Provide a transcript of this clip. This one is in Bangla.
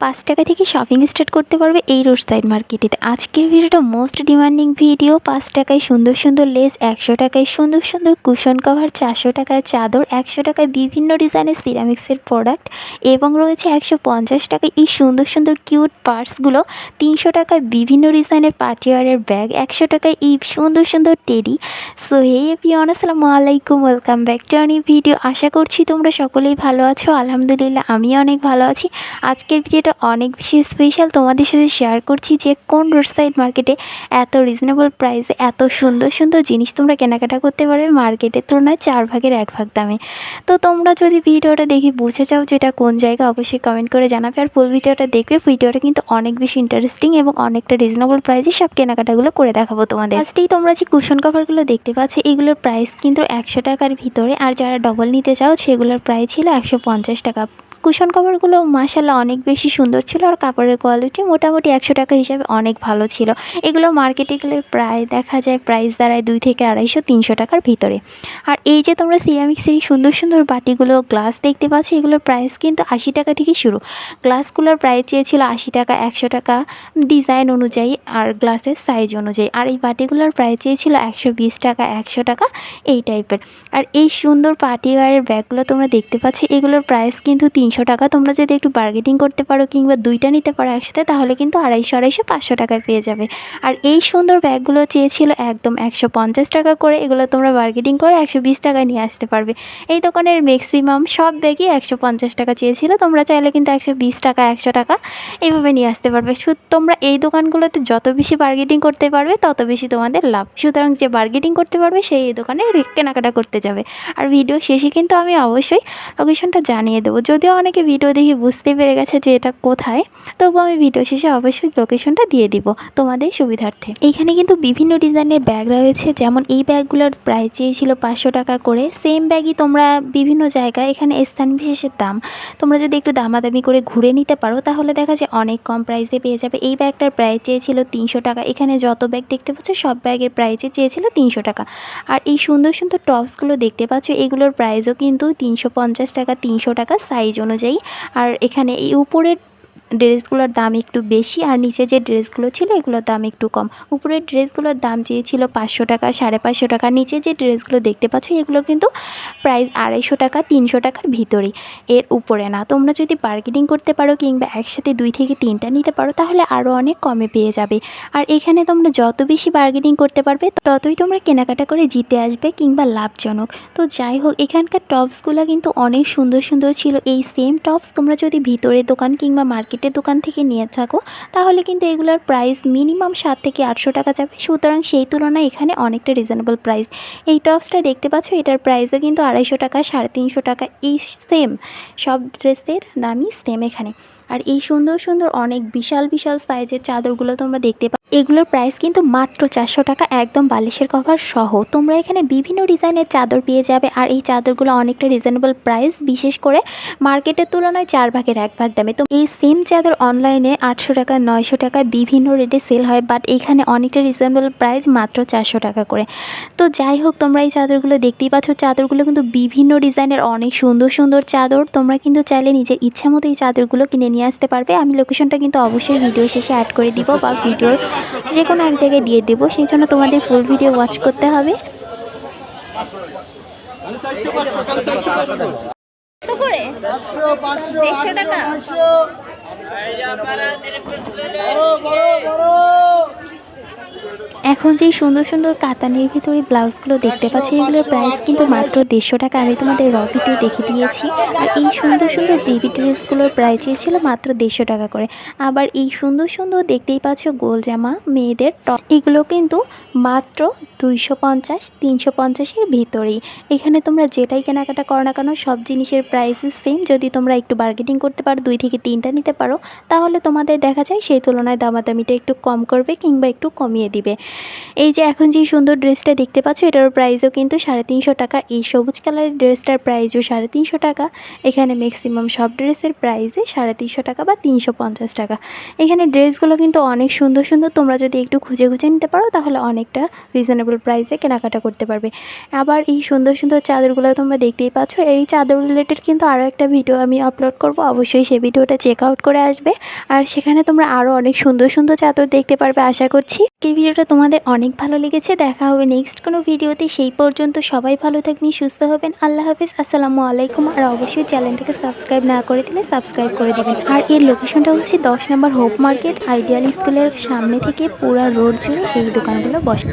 পাঁচ টাকা থেকে শপিং স্টার্ট করতে পারবে এই রোড সাইড মার্কেটেতে আজকের ভিডিওটা মোস্ট ডিমান্ডিং ভিডিও পাঁচ টাকায় সুন্দর সুন্দর লেস একশো টাকায় সুন্দর সুন্দর কুশন কভার চারশো টাকায় চাদর, একশো টাকায় বিভিন্ন ডিজাইনের সিরামিক্সের প্রোডাক্ট এবং রয়েছে একশো পঞ্চাশ টাকায় এই সুন্দর সুন্দর কিউট পার্সগুলো তিনশো টাকায় বিভিন্ন ডিজাইনের পাটিওয়ারের ব্যাগ একশো টাকায় এই সুন্দর সুন্দর টেডি সো হে এপিওন আসসালামু আলাইকুম ওয়েলকাম ব্যাক টু ভিডিও আশা করছি তোমরা সকলেই ভালো আছো। আলহামদুলিল্লাহ আমি অনেক ভালো আছি। আজকের ভিডিওটা অনেক বেশি স্পেশাল তোমাদের সাথে শেয়ার করছি যে কোন রোড সাইড মার্কেটে এত রিজনেবল প্রাইসে এত সুন্দর সুন্দর জিনিস তোমরা কেনাকাটা করতে পারবে মার্কেটের তুলনায় চার ভাগের এক ভাগ দামে। তো তোমরা যদি ভিডিওটা দেখে বুঝে যাও যে এটা কোন জায়গা অবশ্যই কমেন্ট করে জানাবে আর ফুল ভিডিওটা দেখবে। ভিডিওটা কিন্তু অনেক বেশি ইন্টারেস্টিং এবং অনেকটা রিজনেবল প্রাইসে সব কেনাকাটাগুলো করে দেখাবো তোমাদের। ফার্স্টেই তোমরা যে কুশন কভারগুলো দেখতে পাচ্ছ, এগুলোর প্রাইস কিন্তু একশো টাকার ভিতরে। আর যারা ডবল নিতে চাও, সেগুলোর প্রাইস ছিল একশো পঞ্চাশ টাকা। কুশন কভারগুলো মাসাল্লাহ অনেক বেশি সুন্দর ছিল আর কাপড়ের কোয়ালিটি মোটামুটি একশো টাকা হিসাবে অনেক ভালো ছিল। এগুলো মার্কেটে গেলে প্রায় দেখা যায় প্রাইস দাঁড়ায় দুই থেকে আড়াইশো, তিনশো টাকার ভিতরে। আর এই যে তোমরা সিরামিক্সের এই সুন্দর সুন্দর বাটিগুলো গ্লাস দেখতে পাচ্ছ, এগুলোর প্রাইস কিন্তু আশি টাকা থেকে শুরু। গ্লাসগুলোর প্রাইস চেয়েছিল আশি টাকা, একশো টাকা ডিজাইন অনুযায়ী আর গ্লাসের সাইজ অনুযায়ী। আর এই বাটিগুলোর প্রাইস চেয়েছিল একশো বিশ টাকা, একশো টাকা এই টাইপের আর এই সুন্দর পার্টিওয়ারের ব্যাগগুলো তোমরা দেখতে পাচ্ছ, এগুলোর প্রাইস কিন্তু তিনশো টাকা তোমরা যদি একটু বার্গেটিং করতে পারো কিংবা দুইটা নিতে পারো একসাথে, তাহলে কিন্তু আড়াইশো আড়াইশো, পাঁচশো টাকায় পেয়ে যাবে। আর এই সুন্দর ব্যাগগুলো চেয়েছিল একদম একশো পঞ্চাশ টাকা করে, এগুলো তোমরা বার্গেটিং করে একশো বিশ টাকায় নিয়ে আসতে পারবে। এই দোকানের ম্যাক্সিমাম সব ব্যাগই একশো পঞ্চাশ টাকা চেয়েছিল, তোমরা চাইলে কিন্তু একশো বিশ টাকা, একশো টাকা এইভাবে নিয়ে আসতে পারবে। তোমরা এই দোকানগুলোতে যত বেশি বার্গেটিং করতে পারবে, তত বেশি তোমাদের লাভ। সুতরাং যে বার্গেটিং করতে পারবে, সেই এই দোকানে কেনাকাটা করতে যাবে। আর ভিডিও শেষে কিন্তু আমি অবশ্যই লোকেশনটা জানিয়ে দেবো। যদিও অনেকে ভিডিও দেখে বুঝতে পেরে গেছে যে এটা কোথায়। তবু আমি ভিডিও শেষে অবশ্যই লোকেশনটা দিয়ে দিব তোমাদের সুবিধার্থে। এইখানে কিন্তু বিভিন্ন ডিজাইনের ব্যাগ রয়েছে। যেমন এই ব্যাগগুলোর প্রাইস চেয়েছিল পাঁচশো টাকা করে। সেম ব্যাগই তোমরা বিভিন্ন জায়গায় এখানে স্থান বিশেষের দাম। তোমরা যদি একটু দামাদামি করে ঘুরে নিতে পারো, তাহলে দেখা যায় অনেক কম প্রাইসে পেয়ে যাবে। এই ব্যাগটার প্রাইস চেয়েছিল তিনশো টাকা। এখানে যত ব্যাগ দেখতে পাচ্ছ, সব ব্যাগের প্রাইসে চেয়েছিল তিনশো টাকা। আর এই সুন্দর সুন্দর টপসগুলো দেখতে পাচ্ছ, এগুলোর প্রাইসও কিন্তু তিনশো পঞ্চাশ টাকা, তিনশো টাকা সাইজ অনুযায়ী। আর এখানে এই উপরের ড্রেসগুলোর দাম একটু বেশি আর নিচে যে ড্রেসগুলো ছিল এগুলোর দাম একটু কম। উপরের ড্রেসগুলোর দাম চেয়েছিল পাঁচশো টাকা, সাড়ে পাঁচশো টাকা, নিচে যে ড্রেসগুলো দেখতে পাচ্ছ এগুলো কিন্তু প্রাইস আড়াইশো টাকা, তিনশো টাকার ভিতরেই। এর উপরে না, তোমরা যদি বার্গেনিং করতে পারো কিংবা একসাথে দুই থেকে তিনটা নিতে পারো তাহলে আরও অনেক কমে পেয়ে যাবে। আর এখানে তোমরা যত বেশি বার্গেনিং করতে পারবে ততই তোমরা কেনাকাটা করে জিতে আসবে কিংবা লাভজনক। তো যাই হোক, এখানকার টপসগুলো কিন্তু অনেক সুন্দর সুন্দর ছিল। এই সেম টপস তোমরা যদি ভিতরে দোকান কিংবা মার্কেটের দোকান থেকে নিয়ে থাকো, তাহলে কিন্তু এগুলোর প্রাইস মিনিমাম সাত থেকে আটশো টাকা যাবে। সুতরাং সেই তুলনায় এখানে অনেকটা রিজনেবল প্রাইস এই টপসটা দেখতে পাচ্ছ, এটার প্রাইসও কিন্তু আড়াইশো টাকা, সাড়ে তিনশো টাকা, এই সেম সব ড্রেসের দামই সেম এখানে। আর এই সুন্দর সুন্দর অনেক বিশাল বিশাল সাইজের চাদরগুলো তোমরা দেখতে এগুলোর প্রাইস কিন্তু মাত্র চারশো টাকা, একদম বালিশের কভার সহ। তোমরা এখানে বিভিন্ন ডিজাইনের চাদর পেয়ে যাবে, আর এই চাদরগুলো অনেকটা রিজনেবল প্রাইস বিশেষ করে মার্কেটের তুলনায় চার ভাগের এক ভাগ দামে। তো এই সেম চাদর অনলাইনে আটশো টাকা, নয়শো টাকা বিভিন্ন রেটে সেল হয় বাট এখানে অনেকটা রিজনেবল প্রাইস মাত্র চারশো টাকা করে। তো যাই হোক, তোমরা এই চাদরগুলো দেখতেই পাচ্ছ, চাদরগুলো কিন্তু বিভিন্ন ডিজাইনের অনেক সুন্দর সুন্দর চাদর। তোমরা কিন্তু চাইলে নিজের ইচ্ছা মতো এই চাদরগুলো কিনে নিয়ে আসতে পারবে। আমি লোকেশনটা কিন্তু অবশ্যই ভিডিও শেষে অ্যাড করে দিব বা ভিডিওর যে কোনো এক জায়গায় দিয়ে দেবো, সেই জন্য তোমাদের ফুল ভিডিও ওয়াচ করতে হবে। করে? টাকা? এখন যেই সুন্দর সুন্দর কাতানের ভিতরে ব্লাউজগুলো দেখতে পাচ্ছি, এগুলোর প্রাইস কিন্তু মাত্র দেড়শো টাকা। আমি তোমাদের র ভিডিও দেখে দিয়েছি। আর এই সুন্দর সুন্দর বেবি ড্রেসগুলোর প্রাইস ছিল মাত্র দেড়শো টাকা করে। আবার এই সুন্দর সুন্দর দেখতেই পাচ্ছ গোল জামা মেয়েদের টপ এগুলো কিন্তু মাত্র দুইশো পঞ্চাশ, তিনশো পঞ্চাশের ভিতরেই। এখানে তোমরা যেটাই কেনাকাটা করো না কেন, সব জিনিসের প্রাইস সেম যদি তোমরা একটু বার্গেটিং করতে পারো, দুই থেকে তিনটা নিতে পারো, তাহলে তোমাদের দেখা যায় সেই তুলনায় দামাদামিটা একটু কম করবে কিংবা একটু কমিয়ে দিবে। এই যে এখন যে সুন্দর ড্রেসটা দেখতে পাচ্ছ এটার প্রাইসও কিন্তু সাড়ে তিনশো টাকা। এই সবুজ কালারের ড্রেসটার প্রাইসও সাড়ে তিনশো টাকা। এখানে ম্যাক্সিমাম সব ড্রেসের প্রাইসে সাড়ে তিনশো টাকা বা তিনশো পঞ্চাশ টাকা। এখানে ড্রেসগুলো কিন্তু অনেক সুন্দর সুন্দর। তোমরা যদি একটু খুঁজে খুঁজে নিতে পারো, তাহলে অনেকটা রিজনেবল প্রাইসে কেনাকাটা করতে পারবে। আবার এই সুন্দর সুন্দর চাদরগুলো তোমরা দেখতেই পাচ্ছ। এই চাদর রিলেটেড কিন্তু আরও একটা ভিডিও আমি আপলোড করব। অবশ্যই সেই ভিডিওটা চেক আউট করে আসবে। আর সেখানে তোমরা আরও অনেক সুন্দর সুন্দর চাদর দেখতে পারবে, আশা করছি। এই ভিডিওটা তোমাদের অনেক ভালো লেগেছে। দেখা হবে নেক্সট কোনো ভিডিওতে সেই পর্যন্ত সবাই ভালো থাকবেন, সুস্থ হবেন। আল্লাহ হাফিজ। আসসালামু আলাইকুম। আর অবশ্যই চ্যানেলটাকে সাবস্ক্রাইব না করে দিলে সাবস্ক্রাইব করে দেবেন। আর এর লোকেশনটা হচ্ছে দশ নম্বর হোপ মার্কেট আইডিয়াল স্কুলের সামনে থেকে পুরা রোড জুড়ে এই দোকানগুলো বসে।